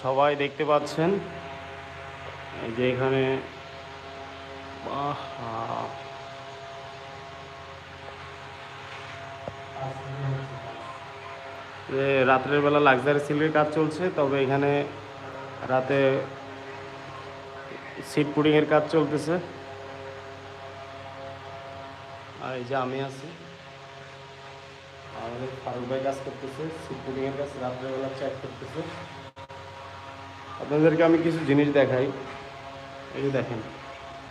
সবাই দেখতে পাচ্ছেন। এই যে এখানে যে রাত্রের বেলা লাক্সারি সিল্কের কাজ চলছে, তবে এখানে রাতে সিট পুডিংয়ের কাজ চলতেছে। আর এই যে আমি আছি। আমাদের ফারুক ভাই কাজ করতেছে, সিট পুডিংয়ের কাজ রাত্রেবেলা চেক করতেছে। আপনাদেরকে আমি কিছু জিনিস দেখাই। এই দেখেন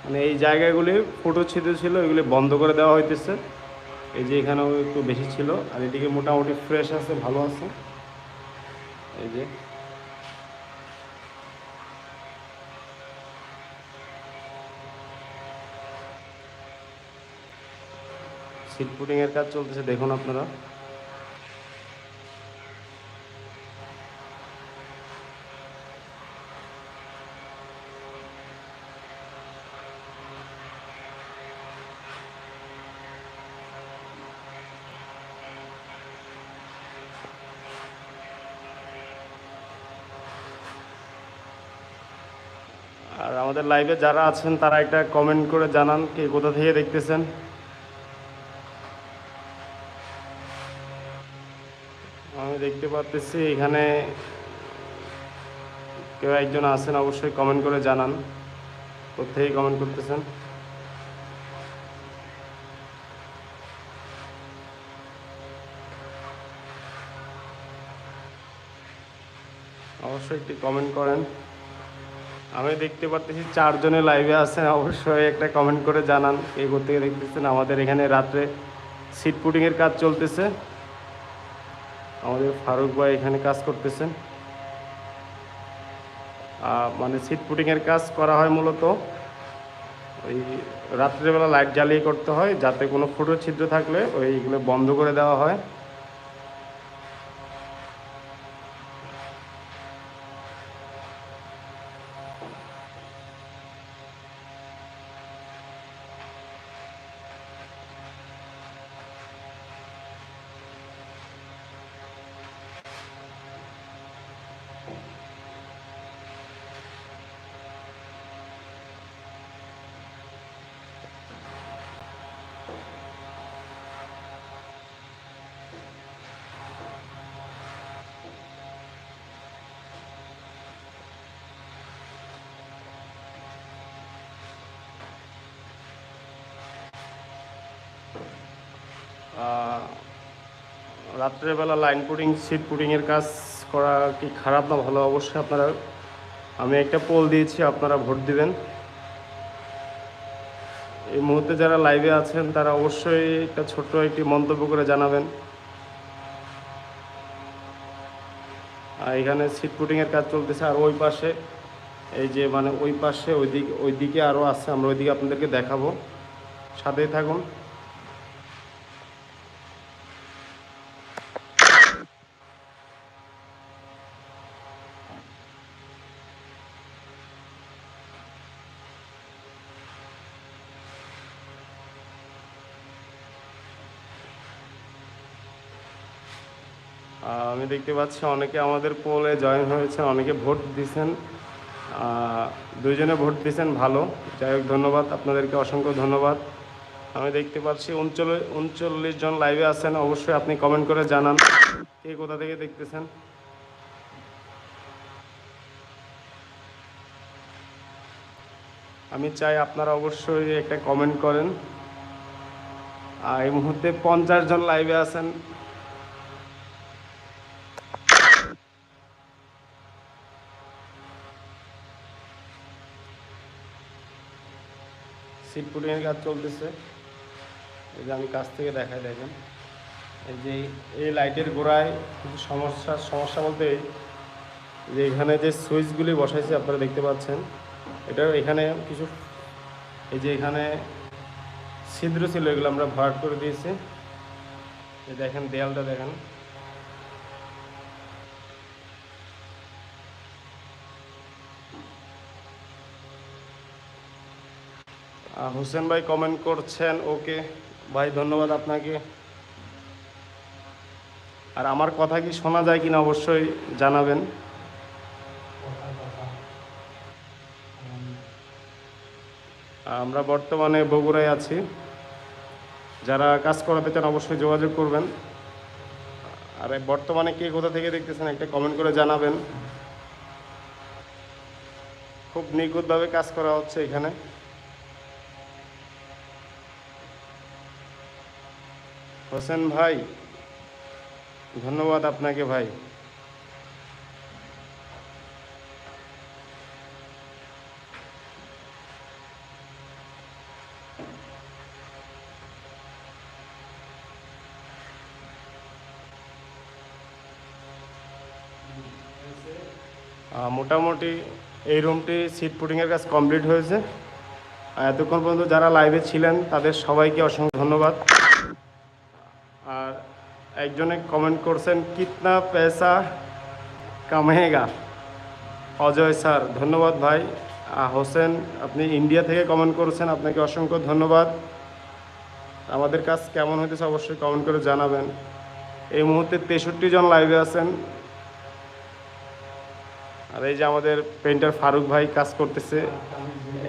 মানে এই জায়গাগুলি ফুটো ছিদ্র ছিল, এগুলি বন্ধ করে দেওয়া হইতেছে। এই যে এখানেও একটু বেশি ছিল, আর এদিকে মোটামুটি ফ্রেশ আছে, ভালো আছে। এই যে। সিট পুটিং এর কাজ চলতেছে, দেখুন আপনারা আর আমাদের লাইভে যারা আছেন, তারা একটা কমেন্ট করে জানান কে কোথা থেকে দেখতেছেন। আমি দেখতে পাচ্ছি এখানে কেউ একজন আছেন, অবশ্যই কমেন্ট করে জানান। কোথেকে কমেন্ট করতেছেন? অবশ্যই একটি কমেন্ট করেন। আমি দেখতে পাচ্ছি চারজনে লাইভে আছেন। অবশ্যই একটা কমেন্ট করে জানান। কে থেকে দেখতেছেন আমাদের এখানে রাত্রে সিট পুটিংয়ের কাজ চলতেছে। আমাদের ফারুক ভাই এখানে কাজ করতেছেন। মানে সিট পুটিংয়ের কাজ করা হয় মূলত। ওই রাত্রেবেলা লাইট জ্বালিয়ে করতে হয়, যাতে কোনো ফুটো ছিদ্র থাকলে ওইগুলো বন্ধ করে দেওয়া হয়। রাত্রেবেলা লাইন পুডিং সিট পুটিংয়ের কাজ করা কি খারাপ না ভালো? অবশ্যই আপনারা, আমি একটা পোল দিয়েছি, আপনারা ভোট দিবেন। এই মুহূর্তে যারা লাইভে আছেন, তারা অবশ্যই একটা ছোট্ট একটি মন্তব্য করে জানাবেন। আর এখানে সিট পুটিংয়ের কাজ চলতেছে, আর ওই পাশে, এই যে মানে ওই পাশে, ওই দিকে ওই দিকে আরও আছে, আমরা ওইদিকে আপনাদেরকে দেখাবো। সাথেই থাকুন। আমি দেখতে পাচ্ছি অনেকে আমাদের পোলে জয়েন হয়েছেন অনেকে ভোট দিয়েছেন আহ, দুইজনে ভোট দিয়েছেন ভালো। যাই হোক ধন্যবাদ। আপনাদেরকে অসংখ্য ধন্যবাদ। আমি দেখতে পাচ্ছি উনচল্লিশ উনচল্লিশ জন লাইভে আছেন। অবশ্যই আপনি কমেন্ট করে জানান কে কোথা থেকে দেখতেছেন। আমি চাই আপনারা অবশ্যই একটা কমেন্ট করেন। আর এই মুহূর্তে পঞ্চাশ জন লাইভে আছেন। সিট পুটিংয়ের কাজ চলতেছে। এই যে আমি কাছ থেকে দেখাই, দেখেন। এই যে এই লাইটের গোড়ায় কিছু সমস্যা সমস্যা বলতে যে এখানে যে সুইচগুলি বসাইছে, আপনারা দেখতে পাচ্ছেন। এটা এখানে কিছু, এই যে এখানে ছিদ্র ছিল, এগুলো আমরা ভরাট করে দিয়েছি। দেখেন, দেয়ালটা দেখেন। হোসেন ভাই কমেন্ট করছেন, ওকে। ভাই, ধন্যবাদ আপনাকে। আর আমার কথা কি শোনা যায় কিনা অবশ্যই জানাবেন। আমরা বর্তমানে বগুড়ায় আছি। যারা কাজ করাতে চান অবশ্যই যোগাযোগ করবেন। আর বর্তমানে কে কোথা থেকে দেখতেছেন একটা কমেন্ট করে জানাবেন। খুব নিখুঁতভাবে কাজ করা হচ্ছে এখানে। হোসেন ভাই, ধন্যবাদ আপনাকে ভাই। মোটামুটি এই রুমটি সিট পুটিংয়ের কাজ কমপ্লিট হয়েছে। এতক্ষণ পর্যন্ত যারা লাইভে ছিলেন, তাদের সবাইকে অসংখ্য ধন্যবাদ। আর একজনে কমেন্ট করছেন, কিতনা পয়সা কামেগা? অজয় স্যার, ধন্যবাদ ভাই। হোসেন, আপনি ইন্ডিয়া থেকে কমেন্ট করেছেন, আপনাকে অসংখ্য ধন্যবাদ। আমাদের কাজ কেমন হইতেছে অবশ্যই কমেন্ট করে জানাবেন। এই মুহূর্তে তেষট্টি জন লাইভে আছেন। আর এই যে আমাদের পেন্টার ফারুক ভাই কাজ করতেছে,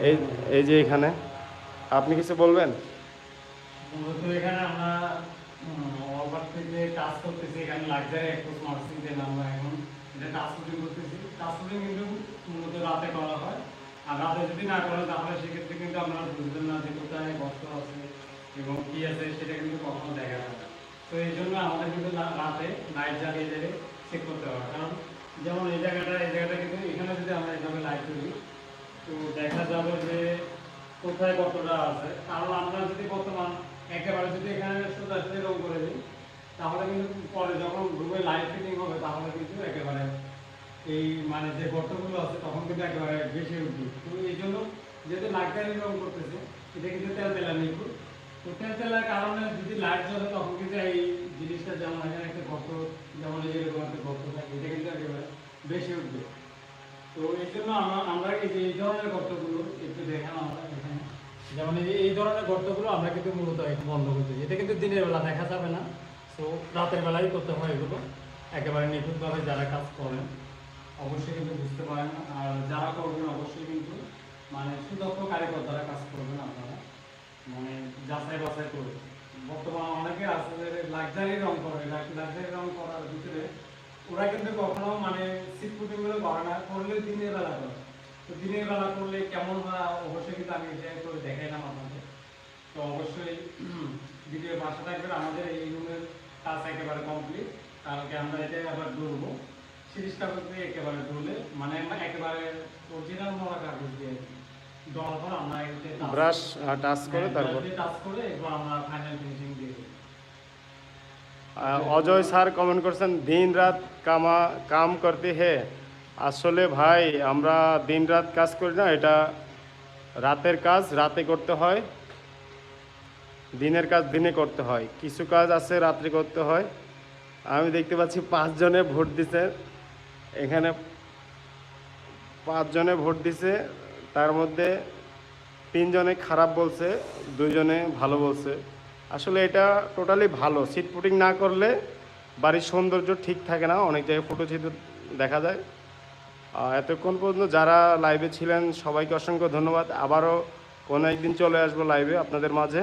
এই এই যে এখানে। আপনি কিছু বলবেন? আমরা ওভার থেকে কাজ করতেছি, এখানে লাক্সারি একটু মার্সিং দেন আমরা এখন। এটা কাজ করতেছি। কাজ কিন্তু মূলত রাতে করা হয়। আর রাতে যদি না করা তাহলে সেক্ষেত্রে কিন্তু আমরা বুঝবেন না যে কোথায় কষ্ট আছে এবং কি আছে, সেটা কিন্তু কখনো দেখা যায় তো এই জন্য আমাদের কিন্তু রাতে লাইট জ্বালিয়ে জ্বালিয়ে চেক করতে হয় কারণ যেমন এই জায়গাটা এই জায়গাটা কিন্তু এখানে যদি আমরা এইভাবে লাইট করি তো দেখা যাবে যে কোথায় কতটা আছে। কারণ আমরা যদি বর্তমান একেবারে যদি এখানে সোজা রং করে দিই, তাহলে কিন্তু পরে যখন রুমে লাইট ফিটিং হবে, তাহলে কিন্তু একেবারে এই মানে যে গর্তগুলো আছে, তখন কিন্তু একেবারে বেশি উঠবে। তো এই জন্য যেহেতু লাক্সারি রং করতেছে, এটা কিন্তু তেল তেলা নিখুঁত তো তেল তেলার কারণে যদি লাইট জ্বলে, তখন কিন্তু এই জিনিসটা যেমন এখানে একটা গর্ত, যেমন এই এরকম একটা গর্ত থাকে, এটা কিন্তু একেবারে বেশি উঠবে। তো এই জন্য আমরা আমরা এই যে এই ধরনের গর্তগুলো একটু দেখানো আমরা এখানে। যেমন এই যে ধরনের গর্তগুলো আমরা কিন্তু মূলত বন্ধ করতে এটা কিন্তু দিনের বেলা দেখা যাবে না। তো রাতের বেলায় করতে হয় এগুলো। একেবারে নিখুঁতভাবে যারা কাজ করেন, অবশ্যই কিন্তু বুঝতে পারেন। আর যারা করবেন, অবশ্যই কিন্তু মানে সুদক্ষ কারিগর দ্বারা কাজ করবেন আপনারা। মানে যাচাই বাছাই করে। বর্তমানে অনেকে আছে যে লাক্সারি রং করে। লাক্সারি রং করার ভিতরে ওরা কিন্তু কখনো মানে সিট ফুটিংগুলো করে না। করলে দিনের বেলা করে। তো দিনের বেলা করলে কেমন হয়, অবশ্যই কিন্তু আমি এটা করে দেখাইলাম আপনাদের। তো অবশ্যই ভিডিও পাশে থাকবেন আমাদের এই রুমের কাজ একেবারে কমপ্লিট কালকে আমরা এটা আবার ধরবো। সিরিজটা করতে একেবারে মানে একেবারে অরিজিনাল মরা কাগজ দিয়ে দেওয়ার পর আমরা ব্রাশ টাচ করে। তারপর? হ্যাঁ, টাচ করে এরপর আমরা ফাইনাল ফিনিশিং দিয়ে অজয় স্যার কমেন্ট করছেন দিন রাত কামা কাম করতে হে। আসলে ভাই আমরা দিন রাত কাজ করি না এটা রাতের কাজ রাতে করতে হয়। দিনের কাজ দিনে করতে হয়, কিছু কাজ আছে রাত্রে করতে হয়। আমি দেখতে পাচ্ছি পাঁচজনে ভোট দিছে, এখানে পাঁচজনে ভোট দিছে, তার মধ্যে তিনজনে খারাপ বলছে দুইজনে ভালো বলছে। আসলে এটা টোটালি ভালো সিট পুটিং না করলে বাড়ির সৌন্দর্য ঠিক থাকে না, অনেক জায়গায় ফটো চিত্র দেখা যায়। এতক্ষণ পর্যন্ত যারা লাইভে ছিলেন, সবাইকে অসংখ্য ধন্যবাদ। আবারও কোনো একদিন চলে আসব লাইভে আপনাদের মাঝে।